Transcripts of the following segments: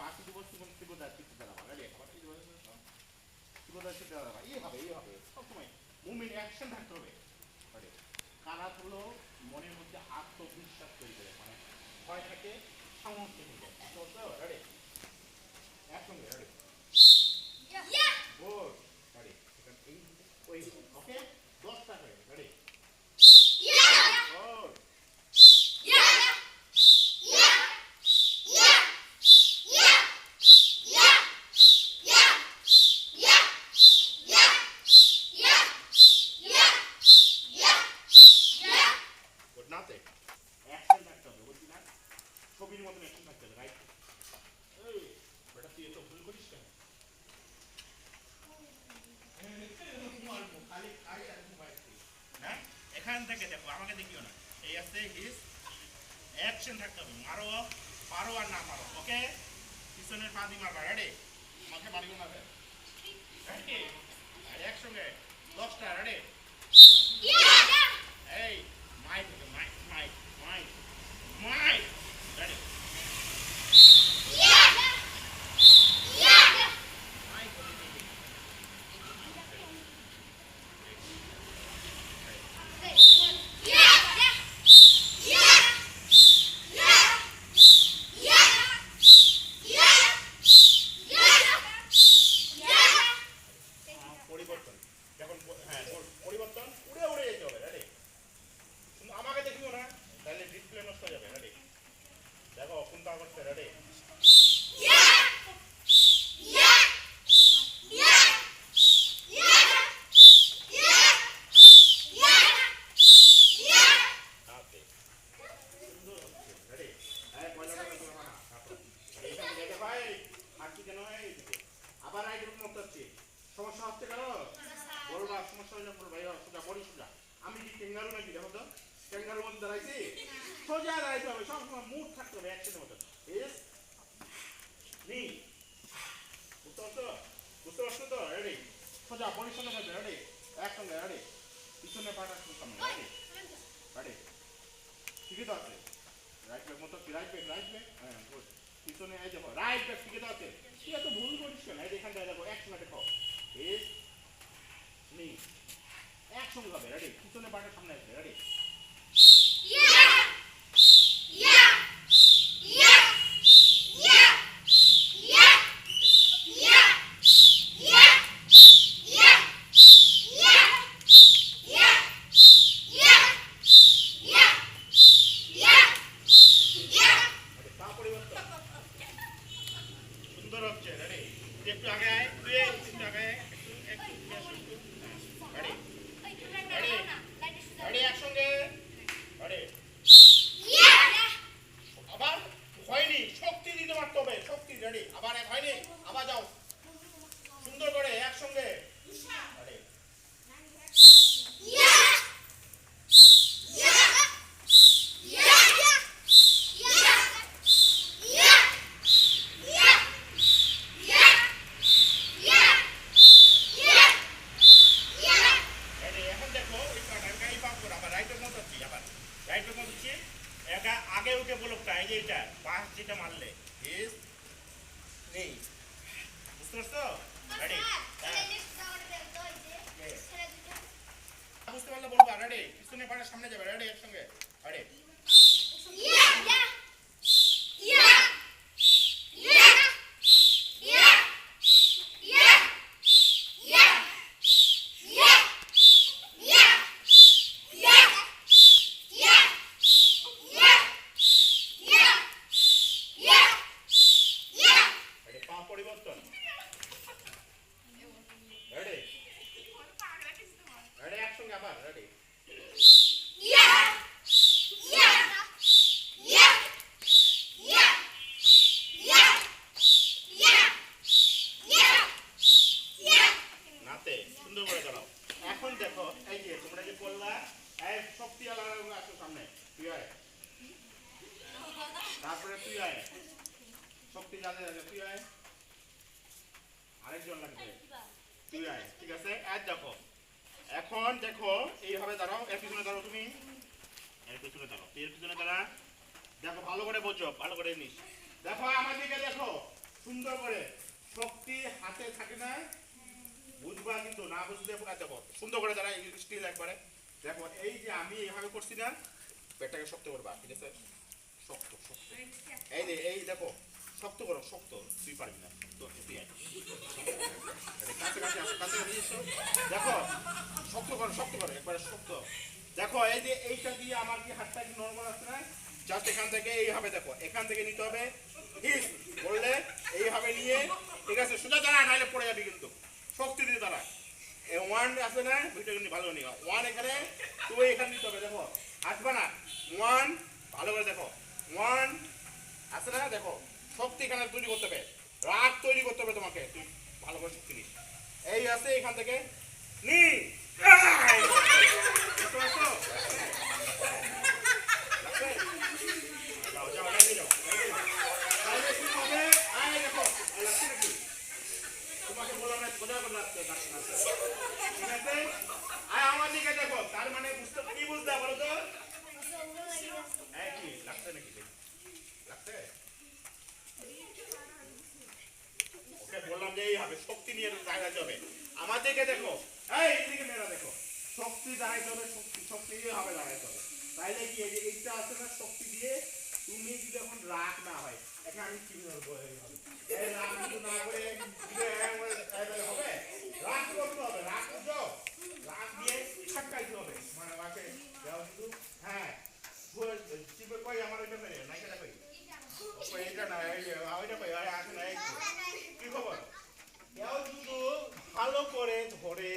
পাখি দিব সুগন্ধ সুগন্ধা চিত্র দাঁড়াবা রেডি আবার এই দেবো সুগন্ধা চিত্র দাঁড়াবা এই হবে এই হবে। সবসময় মুভমেন্ট অ্যাকশন থাকতে হবে। রেডি কারাত হলো মনের মধ্যে আত্মবিশ্বাস তৈরি করে মানে ভয় থাকে সাহস থেকে। রেডি একসঙ্গে রেডি গুড রেডি ওই ওকে দশটা করে রেডি গুড গুড নাতে অ্যাকশন থাকতে হবে বলছি না ছবির মতন অ্যাকশন থাকতে হবে রাইট এখান থেকে দেখো আমাকে দেখিও না এই আছে হিস অ্যাকশন থাকতে হবে মারো পারো আর না পারো ওকে পিছনের পা দিয়ে মারবা রেডি মাথায় রেডি আর একসঙ্গে দশটা রেডি এই mike mike mike mike mike ready mike পরিবর্তন যখন প- হ্যাঁ পর- পরিবর্তন উড়ে উড়ে যেতে হবে রেডি কিন্তু আমাকে দেখিও না তাহলে ডিসপ্লে নষ্ট হয়ে যাবে রেডি দেখো কোনটা করছে রেডি ওকে সুন্দর হচ্ছে রেডি হ্যাঁ পয়লাটা দেখো না তারপর এইখানে দেখে ভাই আর কি কেন এই দিকে আবার রাইট রুম মতো হচ্ছে সমস্যা হচ্ছে কারও বলবা সমস্যা হলে বল ভাই সোজা আমি কি ক্যাঙ্গারু নাকি? দেখো তো ক্যাঙ্গারুর মধ্যে দাঁড়াইছি। সোজা দাঁড়াইতে হবে, সবসময় মুখ থাকতে হবে অ্যাকশনের মতো এস নি? বুঝতে পারছ? বুঝতে পারছ তো? রেডি সোজা বড়ি সোজা থাকবে রেডি একসঙ্গে রেডি পিছনে পাটা সামনে রেডি রেডি ঠিকই তো আছে? রাইট ব্যাক মতো রাইট ব্যাক রাইট ব্যাক হ্যাঁ গুড পিছনে এই দেখো রাইট ব্যাক ঠিকই তো আছে? তুই এত ভুল করিস কেন? এই এখানটা দেখো একসঙ্গে দেখো এস নি? একসঙ্গে হবে রেডি পিছনে পাটা সামনে আসবে রেডি পা পরিবর্তন সুন্দর হচ্ছে রেডি তুই একটু আগে আয় তুই একটু আগে আয় একটু একটু রেডি রেডি একসঙ্গে রেডি আবার হয়নি শক্তি দিতে পারতে হবে শক্তি রেডি আবার এক হয়নি আবার যাও সুন্দর করে একসঙ্গে রেডি রেডি এখন দেখো এই পাটা এই পা করে আবার রাইটের মতো হচ্ছি আবার রাইটের মতো হচ্ছি একা আগে উঠে বলকটা এই যে এটা পাশ যেটা মারলে ইস নেই বুঝতে পারছ রেডি হ্যাঁ বুঝতে পারলে বলবা রেডি পিছনে পাড়ার সামনে যাবে রেডি একসঙ্গে রেডি পা পরিবর্তন রেডি রেডি একসঙ্গে আবার রেডি নাতে সুন্দর করে দাঁড়াও তারপরে তুই আয়। শক্তি আরেকজন লাগবে। তুই আয় ঠিক আছে? এক দেখো এখন দেখো, এইভাবে দাঁড়াও, এর পিছনে দাঁড়াও তুমি। এর পিছনে দাঁড়াও, এর পিছনে দাঁড়া। দেখো, ভালো করে বোঝো, ভালো করে নিস। দেখো, আমার দিকে দেখো, সুন্দর করে। শক্তি হাতে থাকে না, বুঝবা কিন্তু, না বুঝলে দেখো সুন্দর করে যারা স্টিল একবারে। দেখো, এই যে আমি এইভাবে করছি না, পেটটাকে শক্ত করবা, ঠিক আছে? শক্ত শক্ত। এই যে, এই দেখো শক্ত করো, শক্ত। তুই পারবি না। দেখো, শক্ত করো শক্ত করো, একবারে শক্ত। দেখো, এই যে এইটা দিয়ে আমার কি হাতটা কি নর্মাল আছে না? জাস্ট এখান থেকে এইভাবে দেখো, এখান থেকে নিতে হবে। বললে এইভাবে নিয়ে, ঠিক আছে, সোজা দাঁড়া, নাহলে পড়ে যাবি কিন্তু। শক্তি দিয়ে দাঁড়া। ওয়ান আছে না, দুইটা কিন্তু ভালো নিও ওয়ান এখানে তুই এখানে নিতে হবে, দেখো। আসবে না। ওয়ান ভালো করে দেখো। ওয়ান আছে না, দেখো। শক্তি এখানে তৈরি করতে হবে। রাগ তৈরি করতে হবে তোমাকে। তুই ভালো করে শক্তি নিস এই আছে এখান থেকে। নি। তার মানে বুঝতে কি বুঝতে বলো তো? কি? লাগছে নাকি? লাগছে ওকে বললাম যে, এই হবে, শক্তি নিয়ে দাঁড়াতে হবে আমাদেরকে দেখো, এই এইদিকে মেয়েরা দেখো, শক্তি দাঁড়াইতে হবে শক্তি শক্তি হবে দাঁড়াইতে হবে তাইলে কি, এই যে এইটা আছে না, শক্তি দিয়ে তুমি যদি এখন রাগ না হয় এখন আমি কি বলব রাগ না করে যদি এরকম করে তাহলে হবে রাগ করতে হবে রাগ বুঝো রাগ দিয়ে ছাটকাইতে হবে মানে মাকে দেওয়া শুধু হ্যাঁ চিপে কই আমার ওইটা মেরে নাইকাটা কই ওই এটা না এই যে, ওইটা কই আরে আসে না এই তো। কি খবর কেউ শুধু ভালো করে ধরে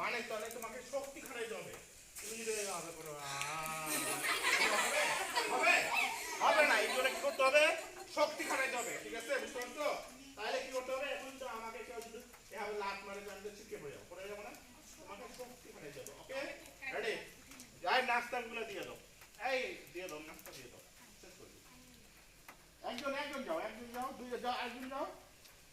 মানে তাহলে তোমাকে শক্তি খাটাইতে হবে। তুমি যদি করো, হবে? হবে? না এই জন্য কি করতে হবে? শক্তি খাটাইতে হবে ঠিক আছে বুঝতে পারছ? তাহলে কি করতে হবে? এখন তো আমাকে কেউ যদি এভাবে লাত মারে তো আমি তো ছিটকে পড়ে যাব পড়ে যাব না? তোমাকে শক্তি খাটাইতে হবে ওকে রেডি যাই নাস্তাগুলো দিয়ে দাও। এই দিয়ে দাও নাস্তা দিয়ে দাও। একজন একজন যাও একজন যাও দুইজন যাও একজন যাও।